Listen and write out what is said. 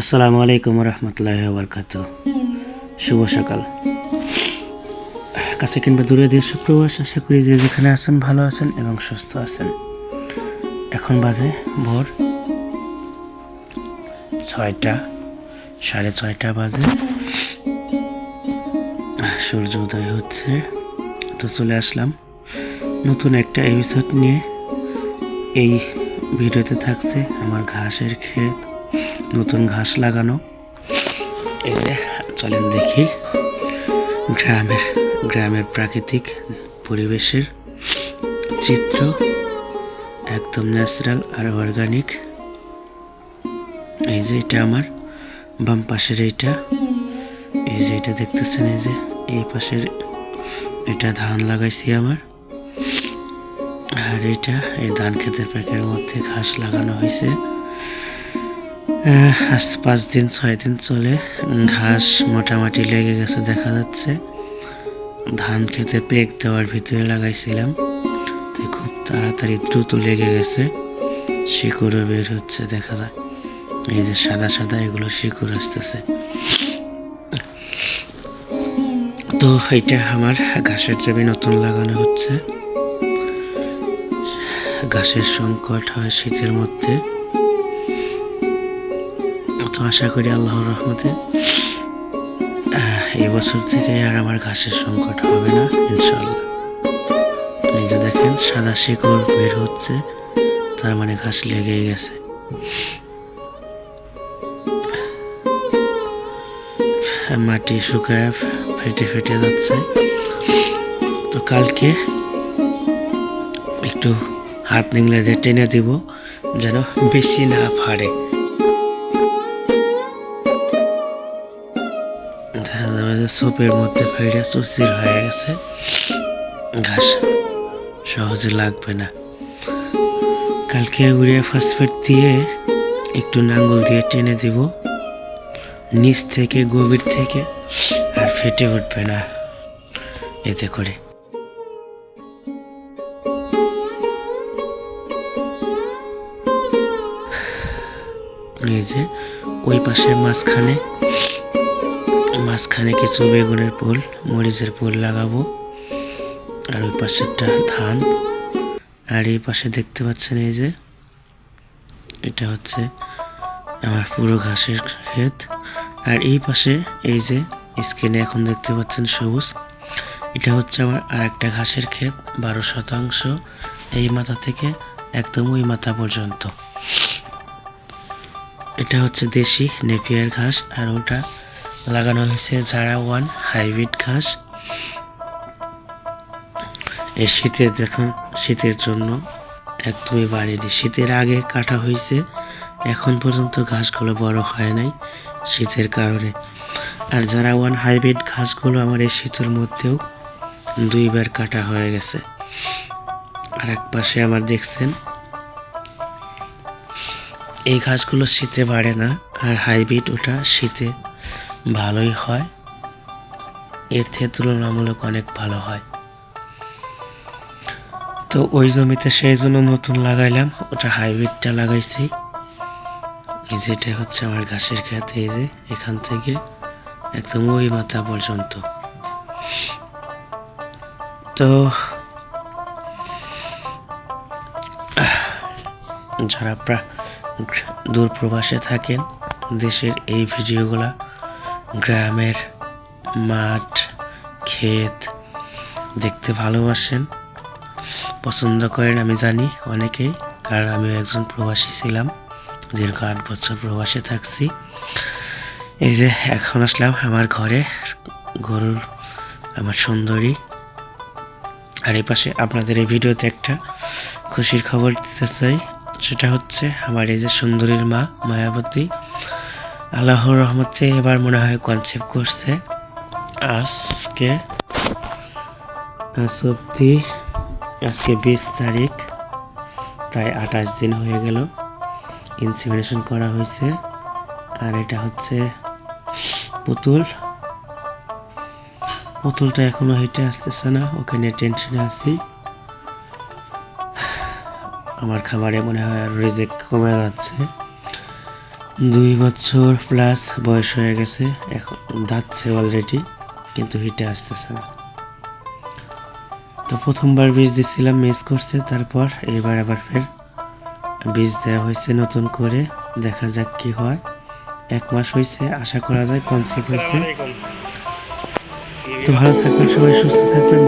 আসসালামু আলাইকুম রহমতুল্লাহ বরকাত শুভ সকাল। কাছে কিংবা দূরে দেশ সুপ্রবাস আশা করি যে যেখানে আছেন, ভালো আছেন এবং সুস্থ আছেন। এখন বাজে ভোর ছয়টা, সাড়ে ছয়টা বাজে। সূর্য উদয় হচ্ছে, তো চলে আসলাম নতুন একটা এপিসোড নিয়ে। এই ভিডিওতে থাকছে আমার ঘাসের ক্ষেত। নতুন ঘাস লাগানো। এই যে, চলেন দেখি গ্রামের গ্রামের প্রাকৃতিক পরিবেশের চিত্র। একদম ন্যাচারাল আর অর্গানিক এই যে এটা আমার, বাম পাশের এইটা। এই যে এটা দেখতেছেন, এই যে এই পাশের এটা ধান লাগাইছি আমার। আর এটা, এই ধান ক্ষেতের প্যাকের মধ্যে ঘাস লাগানো হয়েছে আজ পাঁচ দিন, ছয় দিন চলে। ঘাস মোটামুটি লেগে গেছে, দেখা যাচ্ছে। ধান খেতে পেক দেওয়ার ভিতরে লাগাইছিলাম। তো খুব তাড়াতাড়ি দ্রুত লেগে গেছে। শিকড়ও বের হচ্ছে, দেখা যায়। এই যে সাদা সাদা এগুলো শিকড় আসতেছে। তো এটা আমার ঘাসের জমি নতুন লাগানো হচ্ছে। ঘাসের সংকট হয় শীতের মধ্যে। তো আশা করি আল্লাহর রহমতে আহ, এই বছর থেকে আর আমার ঘাসের সংকট হবে না ইনশাল্লাহ এই যে দেখেন সাদা শিকড় বের হচ্ছে তার মানে ঘাস লেগেই গেছে। মাটি শুকায় ফেটে ফেটে যাচ্ছে। তো কালকে একটু হাত নিংলে দিয়ে টেনে দিব যেন বেশি না ফাড়ে। দেখা যাবে যে সোপের মধ্যে ফেরে চুচির হয়ে গেছে। ঘাস সহজে লাগবে না। কালকে ইউরিয়া ফসফেট দিয়ে একটু নাঙ্গল দিয়ে টেনে দিব। নিচ থেকে, গভীর থেকে, আর ফেটে উঠবে না। এতে করে। এই যে, ওই পাশে মাঝখানে মাঝখানে কিছু বেগুনের ফুল, মরিচের ফুল লাগাবো। আর ওই পাশেরটা ধান। আর এই পাশে দেখতে পাচ্ছেন এই যে, এটা হচ্ছে আমার পুরো ঘাসের ক্ষেত। আর এই পাশে এই যে স্ক্রিনে এখন দেখতে পাচ্ছেন সবুজ। এটা হচ্ছে আমার আর একটা ঘাসের ক্ষেত, বারো শতাংশ। এই মাথা থেকে একদম ওই মাথা পর্যন্ত। এটা হচ্ছে দেশি নেপিয়ার ঘাস, আর ওটা লাগানো হয়েছে জারা ওয়ান হাইব্রিড ঘাস এই শীতের যখন শীতের জন্য একদমই বাড়েনি শীতের আগে কাটা হয়েছে। এখন পর্যন্ত ঘাসগুলো বড় হয় নাই শীতের কারণে। আর যারা ওয়ান হাইব্রিড ঘাসগুলো আমার এই শীতের মধ্যেও দুইবার কাটা হয়ে গেছে। আর এক পাশে আমার দেখছেন, এই ঘাসগুলো শীতে বাড়ে না, আর হাইব্রিড ওটা শীতে ভালোই হয়। এর থেকে তুলনামূলক অনেক ভালো হয়। তো ওই জমিতে সেই জন্য নতুন লাগাইলাম। ওটা হাইব্রিডটা লাগাইছি। যেটা হচ্ছে আমার ঘাসের খেত এই যে এখান থেকে একদম ওই মাথা পর্যন্ত। তো যারা দূর প্রবাসে থাকেন, দেশের এই ভিডিওগুলা গ্রামের মাঠ, ক্ষেত দেখতে ভালোবাসেন। পছন্দ করেন আমি জানি অনেকেই, কারণ আমিও একজন প্রবাসী ছিলাম। দীর্ঘ আট বছর প্রবাসে থাকছি। এই যে এখন আসলাম আমার ঘরে, গরুর, আমার সুন্দরী। আর এই পাশে আপনাদের এই ভিডিওতে একটা খুশির খবর দিতে চাই। সেটা হচ্ছে আমার এই যে সুন্দরীর মা, মায়াবতী। আল্লাহর রহমতে এবার মনে হয় কনসেপ্ট করছে। আজকে, আজ অব্দি আজকে বিশ তারিখ, প্রায় আঠাশ দিন হয়ে গেল। ইনসিমিনেশন করা হয়েছে। আর এটা হচ্ছে পুতুল। পুতুলটা এখনও হেঁটে আসতেছে না ওখানে টেনশনে আছি। আমার খাবারে মনে হয় আর রিজেক্ট কমে যাচ্ছে। দুই বছর প্লাস বয়স হয়ে গেছে, এখন দাঁতছে অলরেডি কিন্তু হিটে আসতেছে না। তো প্রথমবার বীজ দিচ্ছিলাম মিস করছে, তারপর এবার আবার ফের বীজ দেওয়া হয়েছে নতুন করে, দেখা যাক কি হয়। এক মাস হয়েছে আশা করা যায় কনসেপ্ট হয়েছে তো ভালো থাকবেন, সবাই সুস্থ থাকবেন